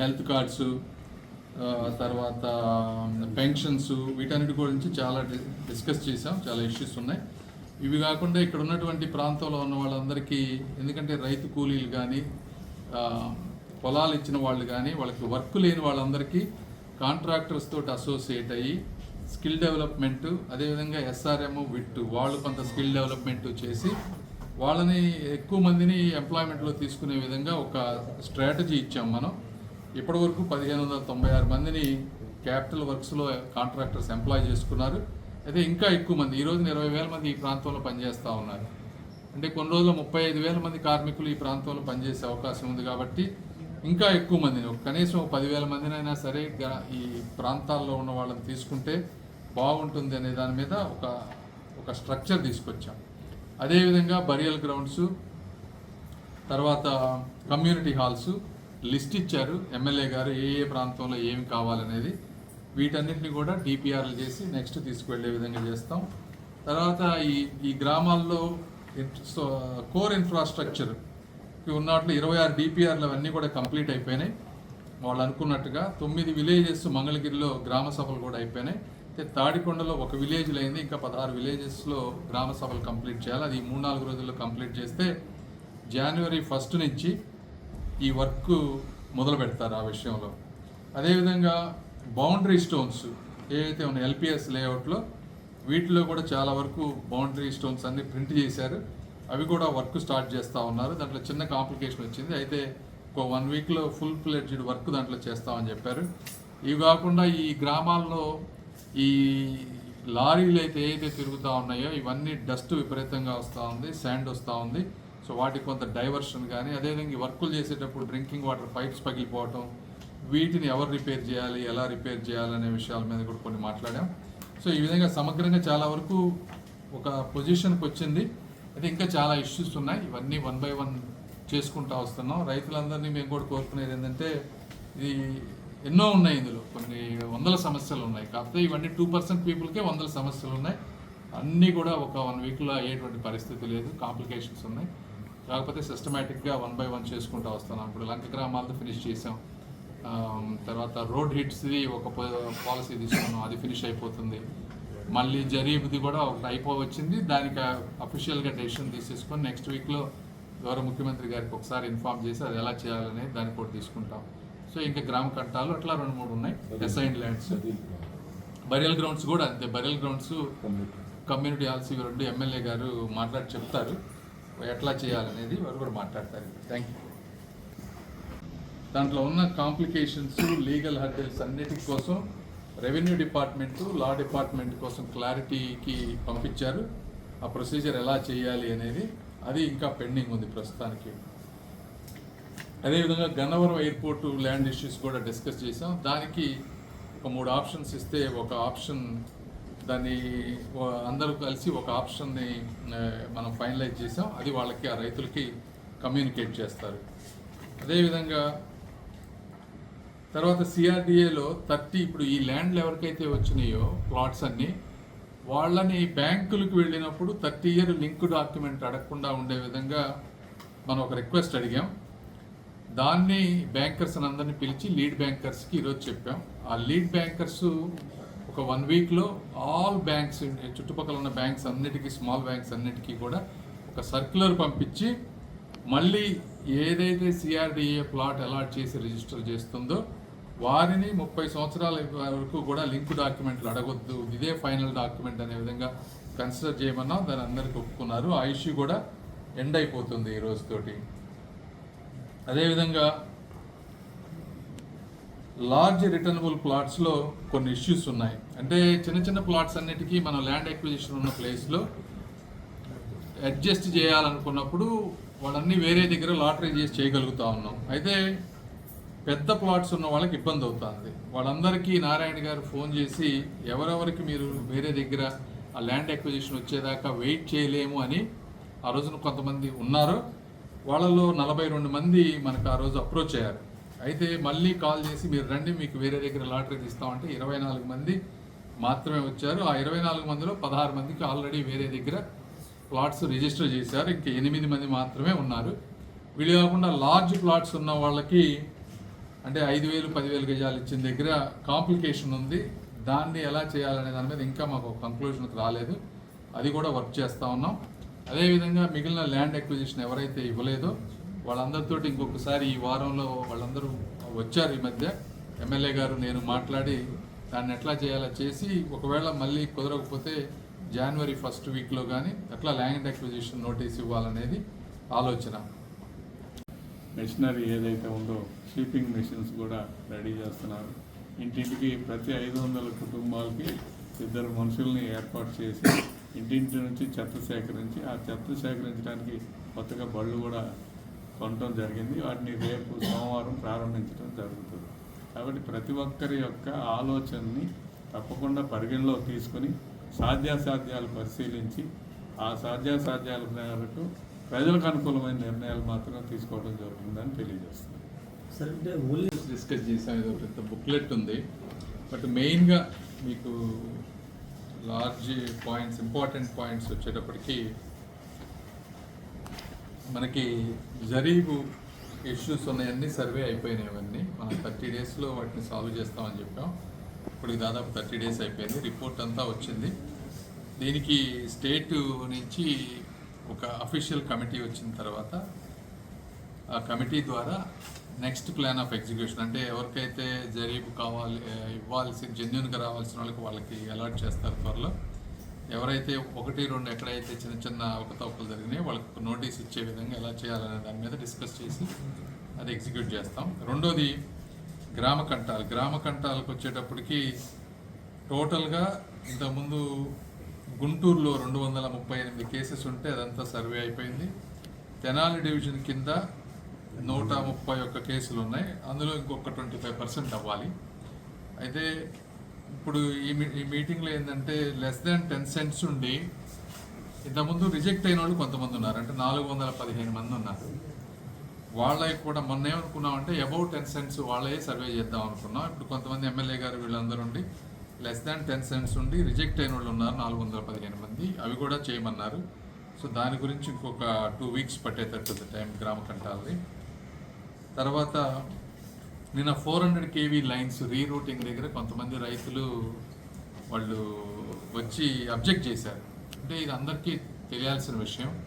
Health cards తర్వాత pensions వీటన్నిటి గురించి చాలా డిస్కస్ చేసాం చాలా ఇష్యూస్ ఉన్నాయి. ఇవి కాకుండా ఇక్కడ ఉన్నటువంటి ప్రాంతంలో ఉన్న వాళ్ళందరికీ ఎందుకంటే రైతు కూలీలు కానీ పొలాలు ఇచ్చిన వాళ్ళు కానీ వాళ్ళకి వర్క్ లేని వాళ్ళందరికీ కాంట్రాక్టర్స్ తోటి అసోసియేట్ అయ్యి స్కిల్ డెవలప్మెంట్ అదేవిధంగా ఎస్ఆర్ఎం విట్ వాళ్ళు కొంత స్కిల్ డెవలప్మెంట్ చేసి వాళ్ళని ఎక్కువ మందిని ఎంప్లాయ్మెంట్లో తీసుకునే విధంగా ఒక స్ట్రాటజీ ఇచ్చాం మనం. ఇప్పటి వరకు పదిహేను వందల తొంభై ఆరు మందిని క్యాపిటల్ వర్క్స్లో కాంట్రాక్టర్స్ ఎంప్లాయ్ చేసుకున్నారు. అయితే ఇంకా ఎక్కువ మంది ఈ రోజున ఇరవై వేల మంది ఈ ప్రాంతంలో పనిచేస్తూ ఉన్నారు. అంటే కొన్ని రోజులు ముప్పై ఐదు వేల మంది కార్మికులు ఈ ప్రాంతంలో పనిచేసే అవకాశం ఉంది కాబట్టి ఇంకా ఎక్కువ మందిని కనీసం పదివేల మందినైనా సరే ఈ ప్రాంతాల్లో ఉన్న వాళ్ళని తీసుకుంటే బాగుంటుంది అనే దాని మీద ఒక ఒక స్ట్రక్చర్ తీసుకొచ్చాం. అదేవిధంగా బరియల్ గ్రౌండ్స్ తర్వాత కమ్యూనిటీ హాల్స్ లిస్ట్ ఇచ్చారు. ఎమ్మెల్యే గారు ఏ ఏ ప్రాంతంలో ఏమి కావాలనేది. వీటన్నిటిని కూడా డిపిఆర్లు చేసి నెక్స్ట్ తీసుకువెళ్ళే విధంగా చేస్తాం. తర్వాత ఈ ఈ గ్రామాల్లో కోర్ ఇన్ఫ్రాస్ట్రక్చర్ ఉన్నట్లు ఇరవై ఆరు డిపిఆర్లు అవన్నీ కూడా కంప్లీట్ అయిపోయినాయి. వాళ్ళు అనుకున్నట్టుగా తొమ్మిది విలేజెస్ మంగళగిరిలో గ్రామ సభలు కూడా అయిపోయినాయి. అయితే తాడికొండలో ఒక విలేజ్ అయింది ఇంకా పదహారు విలేజెస్లో గ్రామ సభలు కంప్లీట్ చేయాలి. అది మూడు నాలుగు రోజుల్లో కంప్లీట్ చేస్తే జనవరి ఫస్ట్ నుంచి ఈ వర్క్ మొదలు పెడతారు ఆ విషయంలో. అదేవిధంగా బౌండరీ స్టోన్స్ ఏవైతే ఉన్నాయి ఎల్పిఎస్ లేఅవుట్లో వీటిలో కూడా చాలా వరకు బౌండరీ స్టోన్స్ అన్ని ప్రింట్ చేశారు. అవి కూడా వర్క్ స్టార్ట్ చేస్తూ ఉన్నారు. దాంట్లో చిన్న కాంప్లికేషన్ వచ్చింది. అయితే ఒక వన్ వీక్లో ఫుల్ ఫ్లెడ్జ్డ్ వర్క్ దాంట్లో చేస్తామని చెప్పారు. ఇవి కాకుండా ఈ గ్రామాల్లో ఈ లారీలు అయితే ఏదైతే తిరుగుతూ ఉన్నాయో ఇవన్నీ డస్ట్ విపరీతంగా వస్తూ ఉంది శాండ్ వస్తూ ఉంది. సో వాటికి కొంత డైవర్షన్ కానీ అదేవిధంగా ఈ వర్కులు చేసేటప్పుడు డ్రింకింగ్ వాటర్ పైప్స్ పగిలిపోవటం వీటిని ఎవరు రిపేర్ చేయాలి ఎలా రిపేర్ చేయాలనే విషయాల మీద కూడా కొన్ని మాట్లాడాం. సో ఈ విధంగా సమగ్రంగా చాలా వరకు ఒక పొజిషన్కి వచ్చింది. అయితే ఇంకా చాలా ఇష్యూస్ ఉన్నాయి. ఇవన్నీ వన్ బై వన్ చేసుకుంటా వస్తున్నాం. రైతులందరినీ మేము కూడా కోరుకునేది ఏంటంటే ఇది ఎన్నో ఉన్నాయి ఇందులో. కొన్ని వందల సమస్యలు ఉన్నాయి. కాకపోతే ఇవన్నీ టూ పర్సెంట్ పీపుల్కే వందల సమస్యలు ఉన్నాయి. అన్నీ కూడా ఒక వన్ వీక్లో అయ్యేటువంటి పరిస్థితి లేదు. కాంప్లికేషన్స్ ఉన్నాయి. కాకపోతే సిస్టమేటిక్గా వన్ బై వన్ చేసుకుంటూ వస్తున్నాం ఇప్పుడు లంక గ్రామాలతో ఫినిష్ చేసాం. తర్వాత రోడ్ హిట్స్ది ఒక పాలసీ తీసుకున్నాం. అది ఫినిష్ అయిపోతుంది. మళ్ళీ జరీబ్ది కూడా ఒకటి అయిపో వచ్చింది. దానికి అఫీషియల్గా డెసిషన్ తీసేసుకొని నెక్స్ట్ వీక్లో గౌరవ ముఖ్యమంత్రి గారికి ఒకసారి ఇన్ఫార్మ్ చేసి అది ఎలా చేయాలనేది దానికి కూడా తీసుకుంటాం. సో ఇంకా గ్రామ కట్టాలు అట్లా రెండు మూడు ఉన్నాయి. అసైన్ ల్యాండ్స్ బరియల్ గ్రౌండ్స్ కూడా అంతే. బరియల్ గ్రౌండ్స్ కమ్యూనిటీ హాల్స్ ఇవి రెండు ఎమ్మెల్యే గారు మాట్లాడి చెప్తారు. ఎట్లా చేయాలనేది వారు కూడా మాట్లాడతారు. థ్యాంక్ యూ దాంట్లో ఉన్న కాంప్లికేషన్స్ లీగల్ హర్డల్స్ అన్నిటి కోసం రెవెన్యూ డిపార్ట్మెంట్ లా డిపార్ట్మెంట్ కోసం క్లారిటీకి పంపించారు. ఆ ప్రొసీజర్ ఎలా చేయాలి అనేది అది ఇంకా పెండింగ్ ఉంది ప్రస్తుతానికి. అదేవిధంగా గన్నవరం ఎయిర్పోర్టు ల్యాండ్ ఇష్యూస్ కూడా డిస్కస్ చేసాం దానికి ఒక మూడు ఆప్షన్స్ ఇస్తే ఒక ఆప్షన్ దాన్ని అందరూ కలిసి ఒక ఆప్షన్ని మనం ఫైనలైజ్ చేసాం. అది వాళ్ళకి ఆ రైతులకి కమ్యూనికేట్ చేస్తారు. అదేవిధంగా తర్వాత సిఆర్డిఏలో థర్టీ ఇప్పుడు ఈ ల్యాండ్లు ఎవరికైతే వచ్చినాయో ప్లాట్స్ అన్నీ వాళ్ళని బ్యాంకులకు వెళ్ళినప్పుడు థర్టీ ఇయర్ లింక్ డాక్యుమెంట్ అడగకుండా ఉండే విధంగా మనం ఒక రిక్వెస్ట్ అడిగాం. దాన్ని బ్యాంకర్స్ అందరినీ పిలిచి లీడ్ బ్యాంకర్స్కి ఈరోజు చెప్పాం. ఆ లీడ్ బ్యాంకర్స్ ఒక వన్ వీక్లో ఆల్ బ్యాంక్స్ చుట్టుపక్కల ఉన్న బ్యాంక్స్ అన్నిటికీ స్మాల్ బ్యాంక్స్ అన్నిటికీ కూడా ఒక సర్క్యులర్ పంపించి మళ్ళీ ఏదైతే సిఆర్డిఏ ప్లాట్ అలాట్ చేసి రిజిస్టర్ చేస్తుందో వారిని ముప్పై సంవత్సరాల వరకు కూడా లింక్ డాక్యుమెంట్లు అడగొద్దు. ఇదే ఫైనల్ డాక్యుమెంట్ అనే విధంగా కన్సిడర్ చేయమన్నా దాని అందరికి ఒప్పుకున్నారు. ఆ ఇష్యూ కూడా ఎండ్ అయిపోతుంది ఈ రోజుతోటి. అదేవిధంగా లార్జ్ రిటర్నబుల్ ప్లాట్స్లో కొన్ని ఇష్యూస్ ఉన్నాయి. అంటే చిన్న చిన్న ప్లాట్స్ అన్నిటికీ మనం ల్యాండ్ ఎక్విజిషన్ ఉన్న ప్లేస్లో అడ్జస్ట్ చేయాలనుకున్నప్పుడు వాళ్ళన్నీ వేరే దగ్గర లాటరీ చేసి చేయగలుగుతా ఉన్నాం. అయితే పెద్ద ప్లాట్స్ ఉన్న వాళ్ళకి ఇబ్బంది అవుతుంది. వాళ్ళందరికీ నారాయణ గారు ఫోన్ చేసి ఎవరెవరికి మీరు వేరే దగ్గర ఆ ల్యాండ్ ఎక్విజిషన్ వచ్చేదాకా వెయిట్ చేయలేము అని ఆ రోజున కొంతమంది ఉన్నారు. వాళ్ళలో నలభై రెండు మంది మనకు ఆ రోజు అప్రోచ్ అయ్యారు. అయితే మళ్ళీ కాల్ చేసి మీరు రండి మీకు వేరే దగ్గర లాటరీ తీస్తామంటే ఇరవై నాలుగు మంది మాత్రమే వచ్చారు. ఆ ఇరవై నాలుగు మందిలో పదహారు మందికి ఆల్రెడీ వేరే దగ్గర ప్లాట్స్ రిజిస్టర్ చేశారు. ఇంకా ఎనిమిది మంది మాత్రమే ఉన్నారు. వీళ్ళు కాకుండా లార్జ్ ప్లాట్స్ ఉన్న వాళ్ళకి అంటే ఐదు వేలు పదివేలు గజాలు ఇచ్చిన దగ్గర కాంప్లికేషన్ ఉంది. దాన్ని ఎలా చేయాలనే దాని మీద ఇంకా మాకు కంక్లూషన్కి రాలేదు. అది కూడా వర్క్ చేస్తూ ఉన్నాం. అదేవిధంగా మిగిలిన ల్యాండ్ ఎక్విజిషన్ ఎవరైతే ఇవ్వలేదో వాళ్ళందరితో ఇంకొకసారి ఈ వారంలో వాళ్ళందరూ వచ్చారు ఈ మధ్య. ఎమ్మెల్యే గారు నేను మాట్లాడి దాన్ని ఎట్లా చేయాలో చేసి ఒకవేళ మళ్ళీ కుదరకపోతే జనవరి ఫస్ట్ వీక్లో కానీ ఎట్లా ల్యాండ్ ఎక్విజిషన్ నోటీస్ ఇవ్వాలనేది ఆలోచన. మెషినరీ ఏదైతే ఉందో స్వీపింగ్ మెషిన్స్ కూడా రెడీ చేస్తున్నారు. ఇంటింటికి ప్రతి ఐదు వందల కుటుంబాలకి ఇద్దరు మనుషుల్ని ఏర్పాటు చేసి ఇంటింటి నుంచి చెత్త సేకరించి ఆ చెత్త సేకరించడానికి కొత్తగా బళ్ళు కూడా కొనడం జరిగింది. వాటిని రేపు సోమవారం ప్రారంభించడం జరుగుతుంది. కాబట్టి ప్రతి ఒక్కరి యొక్క ఆలోచనని తప్పకుండా పరిగణలో తీసుకొని సాధ్యాసాధ్యాలు పరిశీలించి ఆ సాధ్యాసాధ్యాల మేరకు ప్రజలకు అనుకూలమైన నిర్ణయాలు మాత్రం తీసుకోవడం జరుగుతుందని తెలియజేస్తుంది. సార్ అంటే ఓన్లీ డిస్కస్ చేసాం ఇది ఒక పెద్ద బుక్లెట్ ఉంది. బట్ మెయిన్గా మీకు లార్జ్ పాయింట్స్ ఇంపార్టెంట్ పాయింట్స్ వచ్చేటప్పటికి మనకి జరీబు ఇష్యూస్ ఉన్నాయన్నీ సర్వే అయిపోయినాయి అవన్నీ. మనం థర్టీ డేస్లో వాటిని సాల్వ్ చేస్తామని చెప్పాం. ఇప్పుడు దాదాపు థర్టీ డేస్ అయిపోయింది. రిపోర్ట్ అంతా వచ్చింది. దీనికి స్టేట్ నుంచి ఒక అఫీషియల్ కమిటీ వచ్చిన తర్వాత ఆ కమిటీ ద్వారా నెక్స్ట్ ప్లాన్ ఆఫ్ ఎగ్జిక్యూషన్ అంటే ఎవరికైతే జరీబు కావాలి ఇవ్వాల్సి జెన్యున్గా రావాల్సిన వాళ్ళకి వాళ్ళకి అలాట్ చేస్తారు త్వరలో. ఎవరైతే ఒకటి రెండు ఎక్కడైతే చిన్న చిన్న అవకతవకలు జరిగినాయి వాళ్ళకి నోటీస్ ఇచ్చే విధంగా ఎలా చేయాలనే దాని మీద డిస్కస్ చేసి అది ఎగ్జిక్యూట్ చేస్తాం. రెండోది గ్రామ కంటాలు. గ్రామ కంటాలకు వచ్చేటప్పటికి టోటల్గా ఇంతకుముందు గుంటూరులో రెండు వందల ముప్పై ఎనిమిది కేసెస్ ఉంటే అదంతా సర్వే అయిపోయింది. తెనాలి డివిజన్ కింద నూట ముప్పై ఒక్క కేసులు ఉన్నాయి. అందులో ఇంకొక ట్వంటీ ఫైవ్ పర్సెంట్ అవ్వాలి. అయితే ఇప్పుడు ఈ మీ ఈ మీటింగ్లో ఏంటంటే లెస్ దాన్ టెన్ సెంట్స్ ఉండి ఇంతకుముందు రిజెక్ట్ అయిన వాళ్ళు కొంతమంది ఉన్నారు. అంటే నాలుగు వందల పదిహేను మంది ఉన్నారు. వాళ్ళకి కూడా మొన్న ఏమనుకున్నామంటే అబౌవ్ టెన్ సెంట్స్ వాళ్ళే సర్వే చేద్దాం అనుకున్నాం. ఇప్పుడు కొంతమంది ఎమ్మెల్యే గారు వీళ్ళందరూ ఉండి లెస్ దాన్ టెన్ సెంట్స్ ఉండి రిజెక్ట్ అయిన వాళ్ళు ఉన్నారు నాలుగు వందల పదిహేను మంది. అవి కూడా చేయమన్నారు. సో దాని గురించి ఇంకొక టూ వీక్స్ పట్టేటట్టుంది టైం గ్రామ కంటాలని. తర్వాత నిన్న four hundred KV lines rerouting దగ్గర కొంతమంది రైతులు వాళ్ళు వచ్చి అబ్జెక్ట్ చేశారు. అంటే ఇది అందరికీ తెలియాల్సిన విషయం.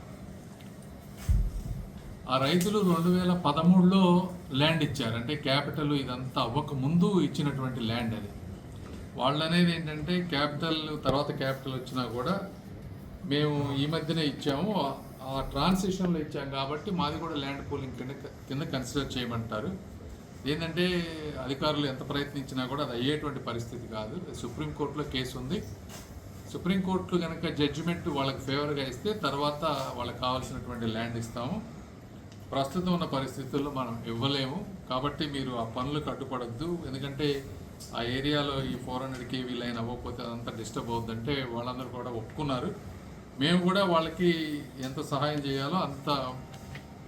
ఆ రైతులు రెండు వేల పదమూడులో ల్యాండ్ ఇచ్చారు. అంటే క్యాపిటల్ ఇదంతా అవ్వక ముందు ఇచ్చినటువంటి ల్యాండ్ అది. వాళ్ళు అనేది ఏంటంటే క్యాపిటల్ తర్వాత క్యాపిటల్ వచ్చినా కూడా మేము ఈ మధ్యనే ఇచ్చాము. ఆ- ఆ ట్రాన్సిషన్లో ఇచ్చాం కాబట్టి మాది కూడా ల్యాండ్ పూలింగ్ కింద కింద కన్సిడర్ చేయమంటారు. ఏంటంటే అధికారులు ఎంత ప్రయత్నించినా కూడా అది అయ్యేటువంటి పరిస్థితి కాదు. సుప్రీంకోర్టులో కేసు ఉంది. సుప్రీంకోర్టులో కనుక జడ్జిమెంట్ వాళ్ళకి ఫేవర్గా ఇస్తే తర్వాత వాళ్ళకి కావాల్సినటువంటి ల్యాండ్ ఇస్తాము. ప్రస్తుతం ఉన్న పరిస్థితుల్లో మనం ఇవ్వలేము. కాబట్టి మీరు ఆ పనులకు అడ్డుపడద్దు. ఎందుకంటే ఆ ఏరియాలో ఈ ఫోర్ హండ్రెడ్ కేవీ లైన్ అవ్వకపోతే అదంతా డిస్టర్బ్ అవుతుందంటే వాళ్ళందరూ కూడా ఒప్పుకున్నారు. మేము కూడా వాళ్ళకి ఎంత సహాయం చేయాలో అంత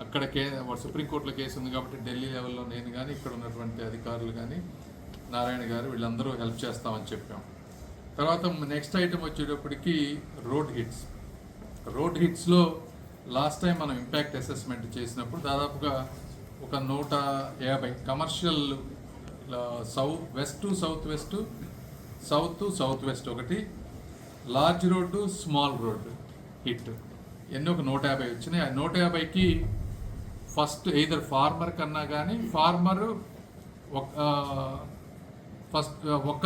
అక్కడ కే సుప్రీంకోర్టులో కేసు ఉంది కాబట్టి ఢిల్లీ లెవెల్లో నేను కానీ ఇక్కడ ఉన్నటువంటి అధికారులు కానీ నారాయణ గారు వీళ్ళందరూ హెల్ప్ చేస్తామని చెప్పాం. తర్వాత నెక్స్ట్ ఐటమ్ వచ్చేటప్పటికి రోడ్ హిట్స్. రోడ్ హిట్స్లో లాస్ట్ టైం మనం ఇంపాక్ట్ అసెస్మెంట్ చేసినప్పుడు దాదాపుగా ఒక నూట యాభై commercial south west south west south south west ఒకటి large road small road hit. ఎన్ని ఒక నూట యాభై వచ్చినాయి. ఆ నూట యాభైకి ఫస్ట్ ఎయిదర్ ఫార్మర్ కన్నా కానీ ఫార్మర్ ఒక ఫస్ట్ ఒక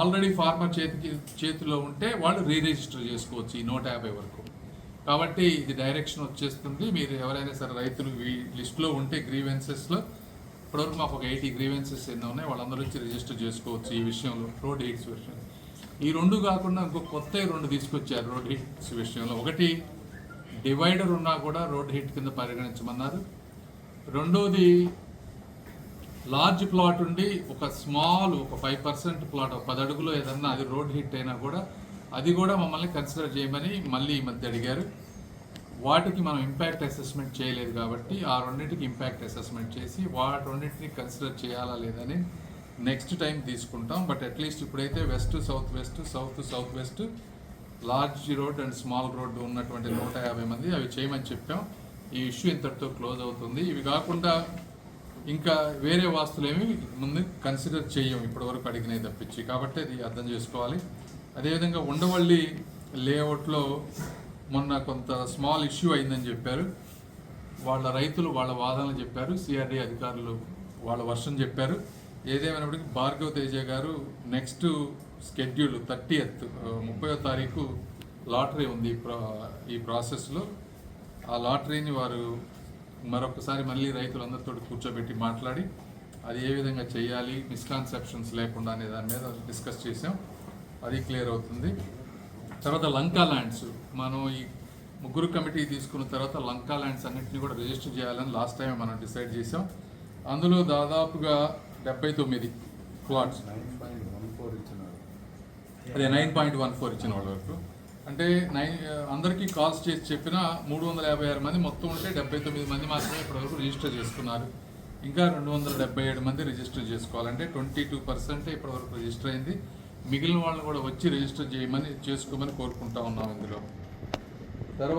ఆల్రెడీ ఫార్మర్ చేతికి చేతిలో ఉంటే వాళ్ళు రీ రిజిస్టర్ చేసుకోవచ్చు ఈ నూట యాభై వరకు. కాబట్టి ఇది డైరెక్షన్ వచ్చేస్తుంది. మీరు ఎవరైనా సరే రైతులు ఈ లిస్ట్లో ఉంటే గ్రీవెన్సెస్లో ఇప్పటివరకు మాకు ఒక ఎయిటీ గ్రీవెన్సెస్ ఎన్నో ఉన్నాయి. వాళ్ళందరూ వచ్చి రిజిస్టర్ చేసుకోవచ్చు ఈ విషయంలో రోడ్ ఎయిట్స్ విషయం ఈ రెండు కాకుండా ఇంకో కొత్త రెండు తీసుకొచ్చారు రోడ్ ఎయిట్స్ విషయంలో. ఒకటి డివైడర్ ఉన్నా కూడా రోడ్ హిట్ కింద పరిగణించమన్నారు. రెండోది లార్జ్ ప్లాట్ ఉండి ఒక స్మాల్ ఒక ఫైవ్ పర్సెంట్ ప్లాట్ ఒక పది అడుగులో ఏదన్నా అది రోడ్ హిట్ అయినా కూడా అది కూడా మమ్మల్ని కన్సిడర్ చేయమని మళ్ళీ ఈ మధ్య అడిగారు. వాటికి మనం ఇంపాక్ట్ అసెస్మెంట్ చేయలేదు కాబట్టి ఆ రెండింటికి ఇంపాక్ట్ అసెస్మెంట్ చేసి వాటి రెండింటిని కన్సిడర్ చేయాలా లేదని నెక్స్ట్ టైం తీసుకుంటాం. బట్ అట్లీస్ట్ ఇప్పుడైతే west south west south south west large road and small road ఉన్నటువంటి నూట యాభై మంది అవి చేయమని చెప్పాం. ఈ ఇష్యూ ఇంతటితో క్లోజ్ అవుతుంది. ఇవి కాకుండా ఇంకా వేరే వాస్తులేమి ముందు కన్సిడర్ చేయం ఇప్పటివరకు అడిగినవి తప్పించి. కాబట్టి అది అర్థం చేసుకోవాలి. అదేవిధంగా ఉండవల్లి లేఅవుట్లో మొన్న కొంత స్మాల్ ఇష్యూ అయిందని చెప్పారు. వాళ్ళ రైతులు వాళ్ళ వాదనలు చెప్పారు. సిఆర్డీ అధికారులు వాళ్ళ వర్షం చెప్పారు. ఏదేమైనప్పటికీ భార్గవ్ తేజ గారు నెక్స్ట్ స్కెడ్యూల్ థర్టీ ఎత్ ముప్పయో తారీఖు లాటరీ ఉంది ఈ ప్రా ఈ ప్రాసెస్లో. ఆ లాటరీని వారు మరొకసారి మళ్ళీ రైతులందరితో కూర్చోబెట్టి మాట్లాడి అది ఏ విధంగా చేయాలి మిస్కాన్సెప్షన్స్ లేకుండా అనే దాని మీద డిస్కస్ చేసాం అది క్లియర్ అవుతుంది. తర్వాత లంకా ల్యాండ్స్. మనం ఈ ముగ్గురు కమిటీ తీసుకున్న తర్వాత లంకా ల్యాండ్స్ అన్నింటినీ కూడా రిజిస్టర్ చేయాలని లాస్ట్ టైం మనం డిసైడ్ చేసాం అందులో దాదాపుగా డెబ్బై తొమ్మిది plots nine point one four ఇచ్చినారు అదే నైన్ పాయింట్ వన్ ఫోర్ ఇచ్చిన వాళ్ళ వరకు. అంటే నైన్ అందరికీ కాల్స్ చేసి చెప్పిన మూడు వందల యాభై ఆరు మంది మొత్తం ఉంటే డెబ్బై తొమ్మిది మంది మాత్రమే ఇప్పటివరకు రిజిస్టర్ చేసుకున్నారు. ఇంకా రెండు వందల డెబ్బై ఏడు మంది రిజిస్టర్ చేసుకోవాలంటే ట్వంటీ టూ పర్సెంటే ఇప్పటివరకు రిజిస్టర్ అయింది. మిగిలిన వాళ్ళు కూడా వచ్చి రిజిస్టర్ చేయమని చేసుకోమని కోరుకుంటా ఉన్నాం ఇందులో. తర్వాత